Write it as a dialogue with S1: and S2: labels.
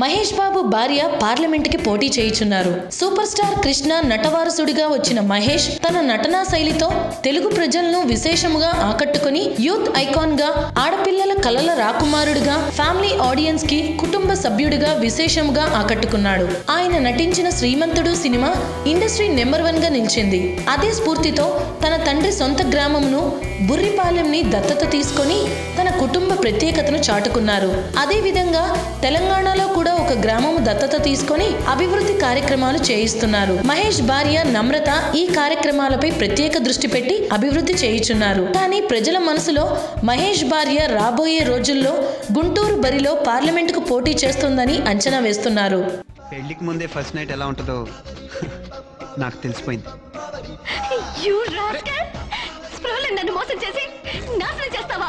S1: మహేష్ బాబు భార్య పార్లమెంట్కి పోటీ చేయుచున్నారు. సూపర్ స్టార్ కృష్ణ నటవారసుడిగా వచ్చిన మహేష్ తన నటనా శైలితో తెలుగు ప్రజలను విశేషముగా ఆకట్టుకుని యూత్ ఐకాన్గా ఆడపిల్లల కలల రాకుమారుడిగా ఫ్యామిలీ ఆడియన్స్కి కుటుంబ సభ్యుడిగా విశేషముగా ఆకట్టుకున్నాడు. ఆయన నటించిన శ్రీమంతుడు సినిమా ఇండస్ట్రీ నెంబర్ వన్గా నిలిచింది. అదే స్ఫూర్తితో తన తండ్రి సొంత గ్రామమును బుర్రిపాలెంని దత్తత తీసుకొని తన కుటుంబ ప్రత్యేకతను చాటుకున్నారు. అదే విధంగా తెలంగాణలో కూడా ఒక గ్రామము దత్తత తీసుకొని అభివృద్ధి కార్యక్రమాలు చేయిస్తున్నారు. మహేష్ భార్య నమ్రత ఈ కార్యక్రమాలపై ప్రత్యేక దృష్టి పెట్టి అభివృద్ధి చేయుచున్నారు. కానీ ప్రజల మనసులో మహేష్ భార్య రాబోయే రోజుల్లో గుంటూరు బరిలో పార్లమెంటుకు పోటీ చేస్తుందని అంచనా వేస్తున్నారు.
S2: పెళ్ళికి ముందే ఫస్ట్ నైట్ ఎలా ఉంటుందో నాకు తెలిసిపోయింది.
S3: యూ రాస్కల్ స్ప్రోలో నన్ను మోసం చేసి నాశనం చేస్తావా?